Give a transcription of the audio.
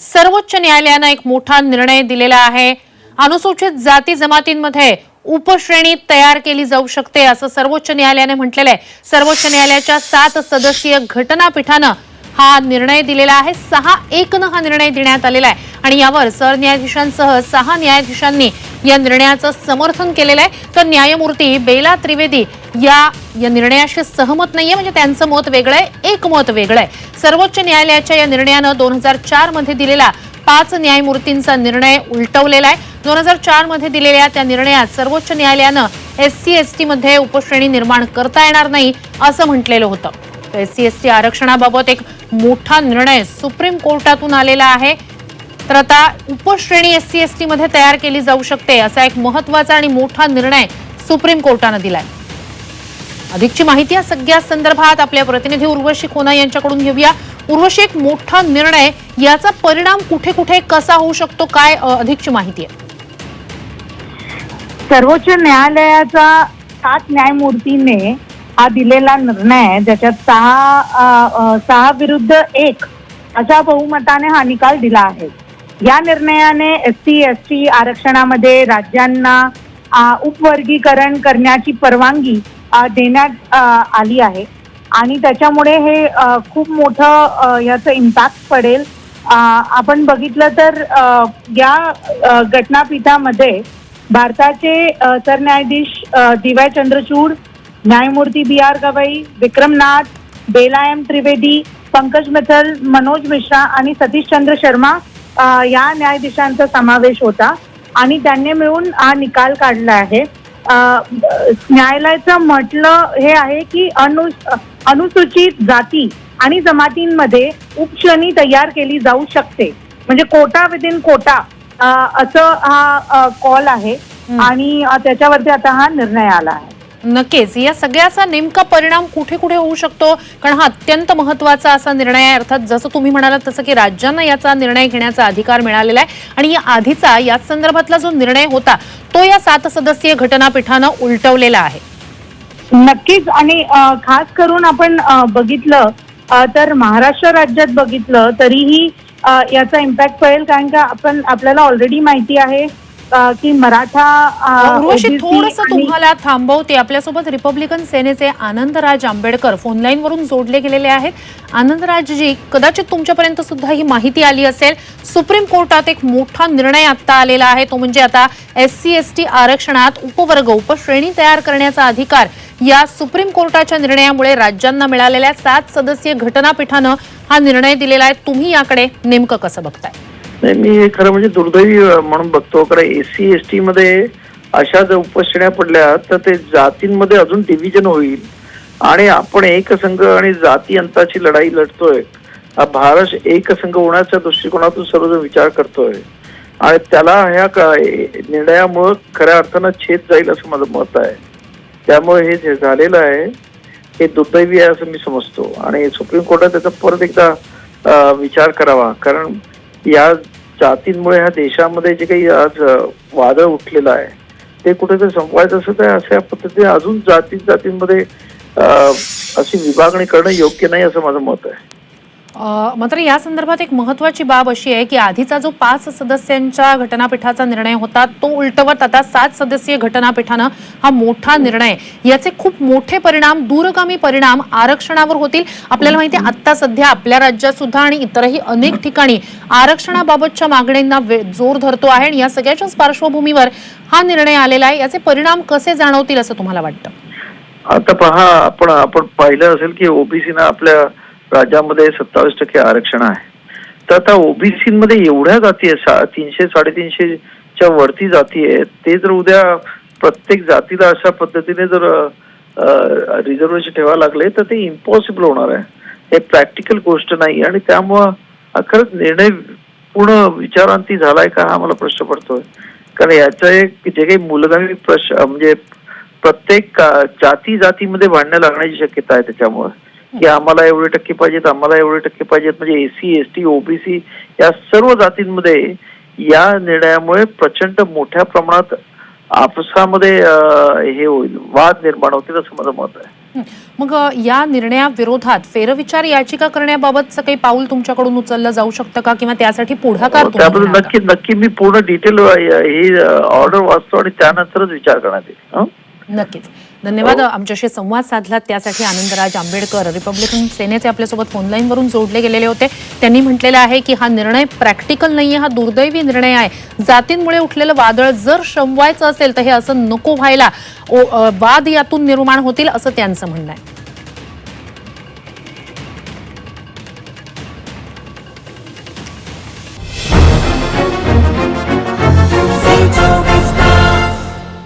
सर्वोच्च न्यायालयानं एक मोठा निर्णय दिलेला आहे. अनुसूचित जाती जमातींमध्ये उपश्रेणी तयार केली जाऊ शकते असं सर्वोच्च न्यायालयाने म्हटलेलं आहे. सर्वोच्च न्यायालयाच्या सात सदस्यीय घटनापीठानं हा निर्णय दिलेला आहे. सहा एकनं हा निर्णय देण्यात आलेला आहे. आणि यावर सरन्यायाधीशांसह सहा न्यायाधीशांनी या निर्णयाचं समर्थन केलेलं आहे. तर न्यायमूर्ती बेला त्रिवेदी या या निर्णयाशी सहमत नाहीये. म्हणजे त्यांचं मत वेगळं आहे. एक मत वेगळं आहे. सर्वोच्च न्यायालयाच्या या निर्णयानं दोन हजार चारमध्ये दिलेला पाच न्यायमूर्तींचा निर्णय उलटवलेला आहे. दोन हजार चारमध्ये दिलेल्या त्या निर्णयात सर्वोच्च न्यायालयानं एस सी एस टीमध्ये उपश्रेणी निर्माण करता येणार नाही असं म्हटलेलं होतं. एस सी एस टी आरक्षणाबाबत एक मोठा निर्णय सुप्रीम कोर्टातून आलेला आहे. तर आता उपश्रेणी एस सी एस टी मध्ये तयार केली जाऊ शकते असा एक महत्त्वाचा आणि मोठा निर्णय सुप्रीम कोर्टानं दिलाय. अधिकची माहिती या सगळ्या संदर्भात आपल्या प्रतिनिधी उर्वशी खोना यांच्याकडून घेऊया. उर्वशी एक मोठा निर्णय याचा परिणाम कुठे कुठे कसा होऊ शकतो काय अधिकची माहिती आहे? सर्वोच्च न्यायालयाचा सात न्यायमूर्तीने हा दिलेला निर्णय आहे ज्याच्यात सहा सहा विरुद्ध एक अशा बहुमताने हा निकाल दिला आहे. या निर्णयाने एस सी एस टी आरक्षणामध्ये राज्यांना उपवर्गीकरण करण्याची परवानगी देण्यात आली आहे. आणि त्याच्यामुळे हे खूप मोठं याचं इम्पॅक्ट पडेल. आपण बघितलं तर या घटनापीठामध्ये भारताचे सरन्यायाधीश दिवाय चंद्रचूड न्यायमूर्ती B R Gavai Vikram Nath Bela M Trivedi Pankaj Mittal Manoj Mishra आणि सतीश चंद्र शर्मा या न्यायाधीशांचा समावेश होता. आणि त्यांनी मिळून हा निकाल काढला आहे. न्यायालयाचं म्हटलं हे आहे की अनु अनुसूचित जाती आणि जमातींमध्ये उपश्रेणी तयार केली जाऊ शकते. म्हणजे कोटा विदिन कोटा असं हा कॉल आहे. आणि त्याच्यावरती आता हा निर्णय आला आहे. नक्कीच. या सगळ्याचा नेमका परिणाम कुठे कुठे होऊ शकतो? कारण हा अत्यंत महत्त्वाचा असा निर्णय आहे. अर्थात जसं तुम्ही म्हणालात तसं की राज्यांना याचा निर्णय घेण्याचा अधिकार मिळालेला आहे. आणि या आधीचा याच संदर्भातला जो निर्णय होता तो या सात सदस्यीय घटनापीठानं उलटवलेला आहे. नक्कीच. आणि खास करून आपण बघितलं तर महाराष्ट्र राज्यात बघितलं तरीही याचा इम्पॅक्ट पडेल. कारण का आपण आपल्याला ऑलरेडी माहिती आहे की मराठा थोडस तुम्हाला थांबवते. आपल्यासोबत रिपब्लिकन सेनेचे आनंदराज आंबेडकर फोनलाईन वरून जोडले गेलेले आहेत. आनंदराजजी कदाचित तुमच्यापर्यंत सुद्धा ही माहिती आली असेल. सुप्रीम कोर्टात एक मोठा निर्णय आता आलेला आहे. तो म्हणजे आता एस सी एस टी आरक्षणात उपवर्ग उपश्रेणी तयार करण्याचा अधिकार या सुप्रीम कोर्टाच्या निर्णयामुळे राज्यांना मिळालेल्या सात सदस्यीय घटनापीठानं हा निर्णय दिलेला आहे. तुम्ही याकडे नेमकं कसं बघताय? नाही मी हे खरं म्हणजे दुर्दैवी म्हणून बघतो. कारण ए सी एस टी मध्ये अशा जर उपश्रेण्या पडल्या तर ते जातींमध्ये अजून डिव्हिजन होईल. आणि आपण एकसंघ आणि जाती अंताची लढाई लढतोय. हा भारत एकसंघ होण्याच्या दृष्टिकोनातून सर्वजण विचार करतोय. आणि त्याला ह्या निर्णयामुळं खऱ्या अर्थानं छेद जाईल असं माझं मत आहे. त्यामुळे हे जे झालेलं आहे हे दुर्दैवी आहे असं मी समजतो. आणि सुप्रीम कोर्टात त्याचा परत एकदा विचार करावा. कारण या जातींमुळे ह्या देशामध्ये जे काही आज वादळ उठलेलं आहे ते कुठेतरी संपवायचं असं तर अशा पद्धतीने अजून जाती जातींमध्ये अशी विभागणी करणं योग्य नाही असं माझं मत आहे. मात्र या संदर्भात एक महत्वाची बाब अशी आहे की आधीचा जो पाच सदस्यांच्या घटनापीठाचा निर्णय होता तो उलटवत आता सात सदस्यीय घटनापीठानं हा मोठा निर्णय. याचे खूप मोठे परिणाम दूरगामी परिणाम आरक्षणावर होतील. आपल्याला माहिती आहे आता सध्या आपल्या राज्यात सुद्धा आणि इतरही अनेक ठिकाणी आरक्षणाबाबतच्या मागण्यांना वे- जोर धरतो आहे आणि या सगळ्याच्याच पार्श्वभूमीवर हा निर्णय आलेला आहे. याचे परिणाम कसे जाणवतील असं तुम्हाला वाटतं? आता पहा आपण आपण पाहिलं असेल की ओबीसीना आपल्या राज्यामध्ये सत्तावीस टक्के आरक्षण आहे. तर आता ओबीसी मध्ये एवढ्या जाती आहेत सा- तीनशे साडेतीनशेच्या वरती जाती आहेत ते जर उद्या प्रत्येक जातीला अशा पद्धतीने जर रिझर्वेशन ठेवायला लागले तर ते इम्पॉसिबल होणार आहे. हे प्रॅक्टिकल गोष्ट नाही आणि त्यामुळं खरंच निर्णय पूर्ण विचारांती झालाय का हा मला प्रश्न पडतोय. कारण याचा एक जे काही मूलगामी प्रश्न म्हणजे प्रत्येक जाती जातीमध्ये भांडणं लागण्याची शक्यता आहे त्याच्यामुळे. की आम्हाला एवढे टक्के पाहिजेत आम्हाला एवढे टक्के पाहिजेत म्हणजे एसी एस टी ओबीसी या सर्व जातींमध्ये या निर्णयामुळे प्रचंड मोठ्या प्रमाणात आपसामध्ये हे होईल वाद निर्माण होतील असं माझं मत आहे हं. मग या निर्णयाविरोधात फेरविचार याचिका करण्याबाबतचं काही पाऊल तुमच्याकडून उचललं जाऊ शकतं का किंवा त्यासाठी पुढाकार तुम्ही त्याबद्दल? नक्की नक्की मी पूर्ण डिटेल ही ऑर्डर वाचतो आणि त्यानंतरच विचार करण्यात येईल हं? नक्कीच. धन्यवाद हो. आमच्याशी संवाद साधलात त्यासाठी आनंदराज आंबेडकर रिपब्लिकन सेनेचे आपल्यासोबत फोनलाईन वरून जोडले गेलेले होते. त्यांनी म्हटलेलं आहे की हा निर्णय प्रॅक्टिकल नाहीये हा दुर्दैवी निर्णय आहे. जातींमुळे उठलेलं वादळ जर शमवायचं असेल तर हे असं नको व्हायला. वाद यातून निर्माण होतील असं त्यांचं म्हणणं आहे.